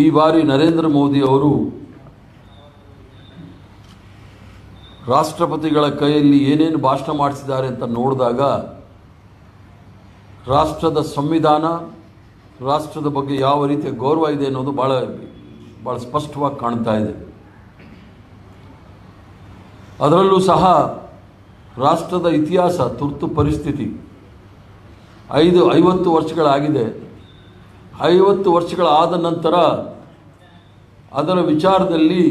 ಈ ಬಾರಿ ನರೇಂದ್ರ ಮೋದಿ ಅವರು ರಾಷ್ಟ್ರಪತಿಗಳ ಕೈಯಲ್ಲಿ ಏನೇನು ಭಾಷಣ ಮಾಡಿಸಿದ್ದಾರೆ ಅಂತ ನೋಡಿದಾಗ ರಾಷ್ಟ್ರದ ಸಂವಿಧಾನ, ರಾಷ್ಟ್ರದ ಬಗ್ಗೆ ಯಾವ ರೀತಿಯ ಗೌರವ ಇದೆ ಅನ್ನೋದು ಭಾಳ ಭಾಳ ಸ್ಪಷ್ಟವಾಗಿ ಕಾಣ್ತಾ ಇದೆ. ಅದರಲ್ಲೂ ಸಹ ರಾಷ್ಟ್ರದ ಇತಿಹಾಸ ತುರ್ತು ಪರಿಸ್ಥಿತಿ. ಐದು, ಐವತ್ತು ವರ್ಷಗಳಾಗಿದೆ. ಐವತ್ತು ವರ್ಷಗಳಾದ ನಂತರ ಅದರ ವಿಚಾರದಲ್ಲಿ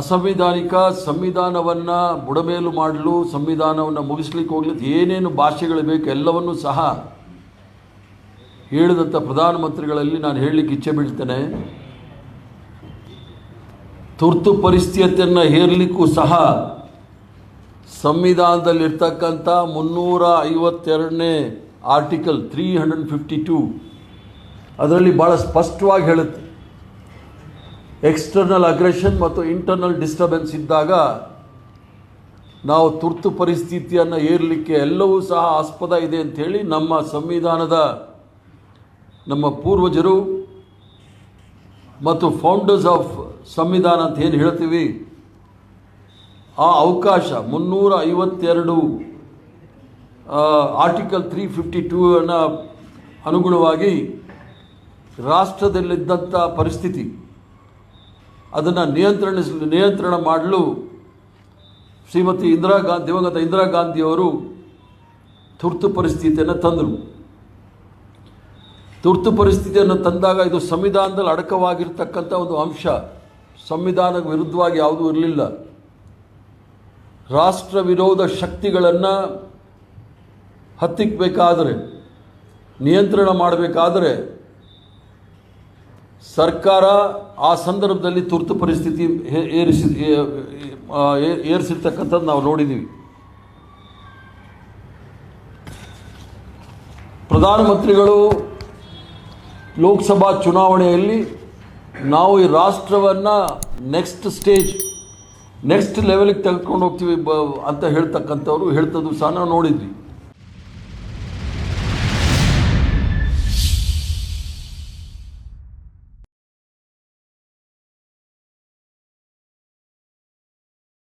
ಅಸಂವಿಧಾನಿಕ ಸಂವಿಧಾನವನ್ನು ಬುಡಮೇಲು ಮಾಡಲು, ಸಂವಿಧಾನವನ್ನು ಮುಗಿಸ್ಲಿಕ್ಕೆ ಹೋಗ್ಲಿಕ್ಕೆ ಏನೇನು ಭಾಷೆಗಳು ಬೇಕು ಎಲ್ಲವನ್ನೂ ಸಹ ಹೇಳಿದಂಥ ಪ್ರಧಾನಮಂತ್ರಿಗಳಲ್ಲಿ ನಾನು ಹೇಳಲಿಕ್ಕೆ ಇಚ್ಛೆ ಬೀಳ್ತೇನೆ. ತುರ್ತು ಪರಿಸ್ಥಿತಿಯನ್ನು ಹೇರಲಿಕ್ಕೂ ಸಹ ಸಂವಿಧಾನದಲ್ಲಿರ್ತಕ್ಕಂಥ ಮುನ್ನೂರ ಐವತ್ತೆರಡನೇ article three hundred fifty two ಅದರಲ್ಲಿ ಭಾಳ ಸ್ಪಷ್ಟವಾಗಿ ಹೇಳುತ್ತೆ. ಎಕ್ಸ್ಟರ್ನಲ್ ಅಗ್ರೆಷನ್ ಮತ್ತು ಇಂಟರ್ನಲ್ ಡಿಸ್ಟರ್ಬೆನ್ಸ್ ಇದ್ದಾಗ ನಾವು ತುರ್ತು ಪರಿಸ್ಥಿತಿಯನ್ನು ಏರಲಿಕ್ಕೆ ಎಲ್ಲವೂ ಸಹ ಆಸ್ಪದ ಇದೆ ಅಂಥೇಳಿ ನಮ್ಮ ಸಂವಿಧಾನದ ನಮ್ಮ ಪೂರ್ವಜರು ಮತ್ತು ಫೌಂಡರ್ಸ್ ಆಫ್ ಸಂವಿಧಾನ ಅಂತ ಏನು ಹೇಳ್ತೀವಿ? ಆ ಅವಕಾಶ ಮುನ್ನೂರ ಐವತ್ತೆರಡು ಆರ್ಟಿಕಲ್ ತ್ರೀ ಫಿಫ್ಟಿ ಟೂ ಅನ್ನು ಅನುಗುಣವಾಗಿ ರಾಷ್ಟ್ರದಲ್ಲಿದ್ದಂಥ ಪರಿಸ್ಥಿತಿ. ಅದನ್ನು ನಿಯಂತ್ರಣಿಸ್ ನಿಯಂತ್ರಣ ಮಾಡಲು ಶ್ರೀಮತಿ ಇಂದಿರಾ ಗಾಂಧಿ ದಿವಂಗತ ಇಂದಿರಾ ಗಾಂಧಿಯವರು ತುರ್ತು ಪರಿಸ್ಥಿತಿಯನ್ನು ತಂದರು. ತುರ್ತು ಪರಿಸ್ಥಿತಿಯನ್ನು ತಂದಾಗ ಇದು ಸಂವಿಧಾನದಲ್ಲಿ ಅಡಕವಾಗಿರ್ತಕ್ಕಂಥ ಒಂದು ಅಂಶ. ಸಂವಿಧಾನಕ್ಕೆ ವಿರುದ್ಧವಾಗಿ ಯಾವುದೂ ಇರಲಿಲ್ಲ. ರಾಷ್ಟ್ರ ವಿರೋಧ ಶಕ್ತಿಗಳನ್ನು ಹತ್ತಿಕ್ಕಬೇಕಾದರೆ ನಿಯಂತ್ರಣ ಮಾಡಬೇಕಾದರೆ, ಸರ್ಕಾರ ಆ ಸಂದರ್ಭದಲ್ಲಿ ತುರ್ತು ಪರಿಸ್ಥಿತಿ ಏರಿಸಿ ಏರಿಸಿರ್ತಕ್ಕಂಥದ್ದು ನಾವು ನೋಡಿದ್ದೀವಿ. ಪ್ರಧಾನಮಂತ್ರಿಗಳು ಲೋಕಸಭಾ ಚುನಾವಣೆಯಲ್ಲಿ ನಾವು ಈ ರಾಷ್ಟ್ರವನ್ನು ನೆಕ್ಸ್ಟ್ ಸ್ಟೇಜ್ ನೆಕ್ಸ್ಟ್ ಲೆವೆಲಿಗೆ ತೆಗೆದುಕೊಂಡು ಹೋಗ್ತೀವಿ ಅಂತ ಹೇಳ್ತಕ್ಕಂಥವ್ರು ಹೇಳ್ತದ್ದು ಸಹ ನಾವು ನೋಡಿದ್ವಿ.